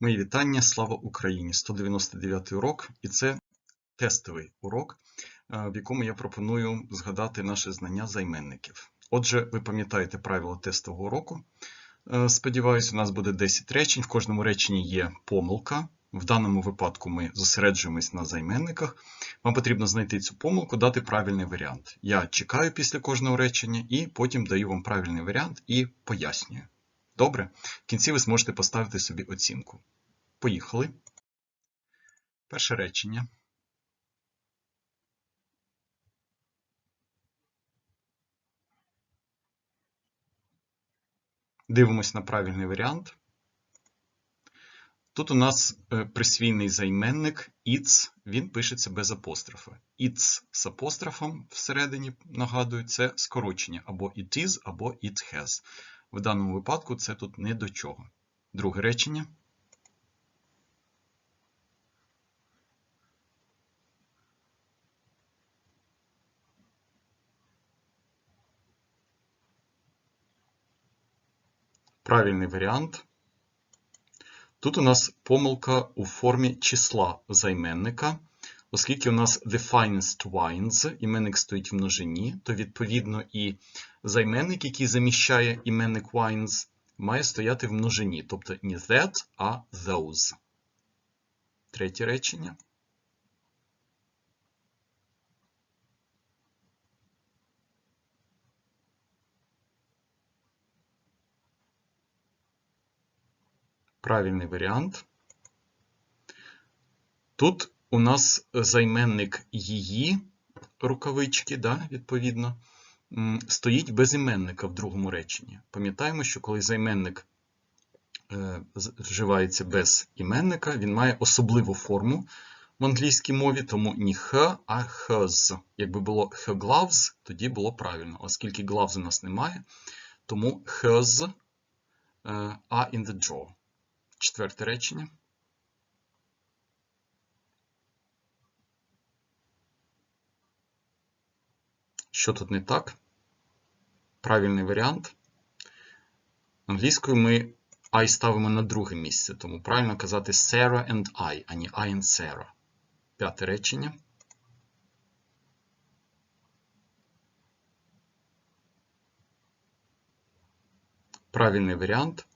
Мої вітання, слава Україні! 199 урок, і це тестовий урок, е, в якому я пропоную згадати наше знання займенників. Отже, ви пам'ятаєте правила тестового уроку. Е, Сподіваюсь, у нас буде 10 речень. В кожному реченні є помилка. В даному випадку ми зосереджуємось на займенниках. Вам потрібно знайти цю помилку, дати правильний варіант. Я чекаю після кожного речення і потім даю вам правильний варіант і пояснюю. Добре? В кінці ви зможете поставити собі оцінку. Поїхали. Перше речення. Дивимось на правильний варіант. Тут у нас е, присвійний займенник its, він пишеться без апострофа. It's з апострофом всередині, нагадую, це скорочення або it is, або it has. В даному випадку це тут не до чого. Друге речення. Правильний варіант. Тут у нас помилка у формі числа займенника. Оскільки у нас the finest wines, іменник стоїть в множині, то відповідно і займенник, який заміщає іменник wines, має стояти в множині. Тобто не that, а those. Третє речення. Правильний варіант. Тут у нас займенник її рукавички, да, відповідно, стоїть без іменника в другому реченні. Пам'ятаємо, що коли займенник е, вживається без іменника, він має особливу форму в англійській мові, тому не «х», а «хз». Якби було «her gloves», тоді було правильно, оскільки gloves у нас немає, тому «hers» are in the drawer. Четверте речення. Що тут не так? Правильний варіант. Англійською ми I ставимо на друге місце, тому правильно казати Sarah and I, а не I and Sarah. П'яте речення. Правильний варіант.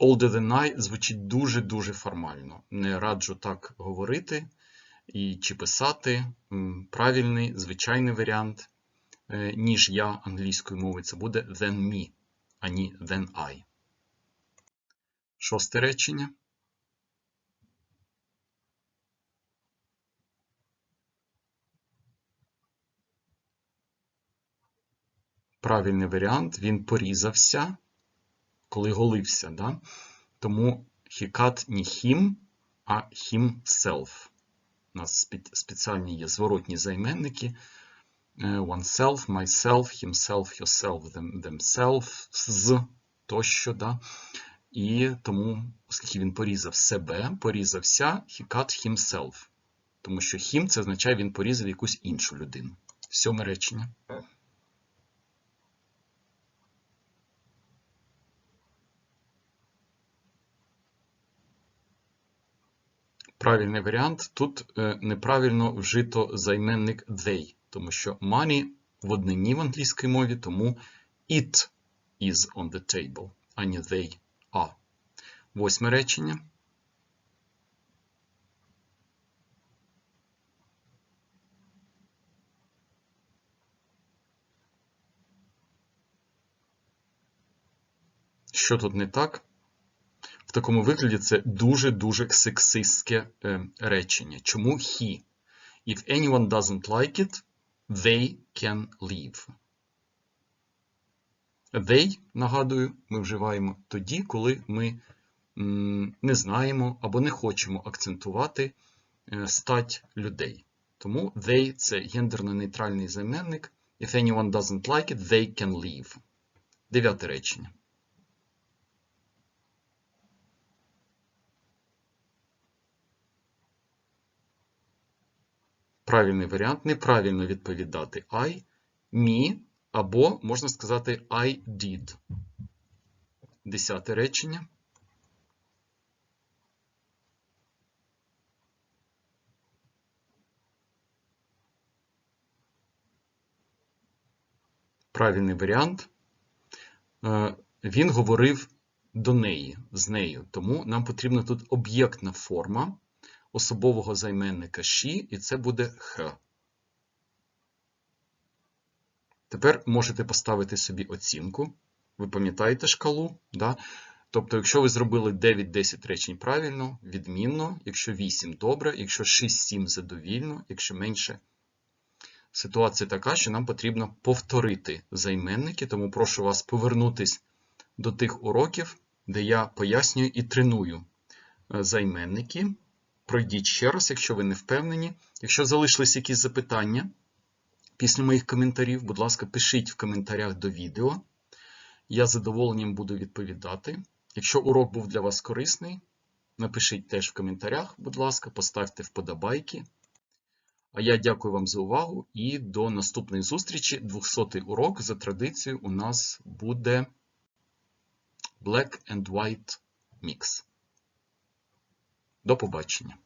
Older than I звучить дуже-дуже формально. Не раджу так говорити і чи писати. Правильний, звичайний варіант, е, ніж я англійською мовою, це буде than me, а не than I. Шосте речення. Правильний варіант, він порізався коли голився. Да? Тому he cut не him, а himself. У нас спеціальні є зворотні займенники. Е, oneself, myself, himself, yourself, themselves, тощо. Да? І тому, оскільки він порізав себе, порізався, he cut himself. Тому що him це означає, він порізав якусь іншу людину. Сьоме речення. Правильний варіант. Тут е, неправильно вжито займенник they, тому що money в однині в англійській мові, тому it is on the table, а не they are. Восьме речення. Що тут не так? В такому вигляді це дуже-дуже сексистське е, речення. Чому he? If anyone doesn't like it, they can leave. They, нагадую, ми вживаємо тоді, коли ми не знаємо або не хочемо акцентувати е, стать людей. Тому they це гендерно-нейтральний займенник. If anyone doesn't like it, they can leave. Дев'яте речення. правильний варіант неправильно відповідати I, me або можна сказати I did. Десяте речення. Правильний варіант. Е, він говорив до неї, з нею. Тому нам потрібна тут об'єктна форма особового займенника she, і це буде her. Тепер можете поставити собі оцінку. Ви пам'ятаєте шкалу? Да? Тобто, якщо ви зробили 9-10 речень правильно, відмінно, якщо 8 добре, якщо 6-7 задовільно, якщо менше. Ситуація така, що нам потрібно повторити займенники, тому прошу вас повернутись до тих уроків, де я пояснюю і треную е, займенники. Пройдіть ще раз, якщо ви не впевнені. Якщо залишились якісь запитання після моїх коментарів, будь ласка, пишіть в коментарях до відео. Я задоволенням буду відповідати. Якщо урок був для вас корисний, напишіть теж в коментарях, будь ласка, поставте вподобайки. А я дякую вам за увагу і до наступної зустрічі. 200-й урок за традицією у нас буде Black and White Mix. До побачення!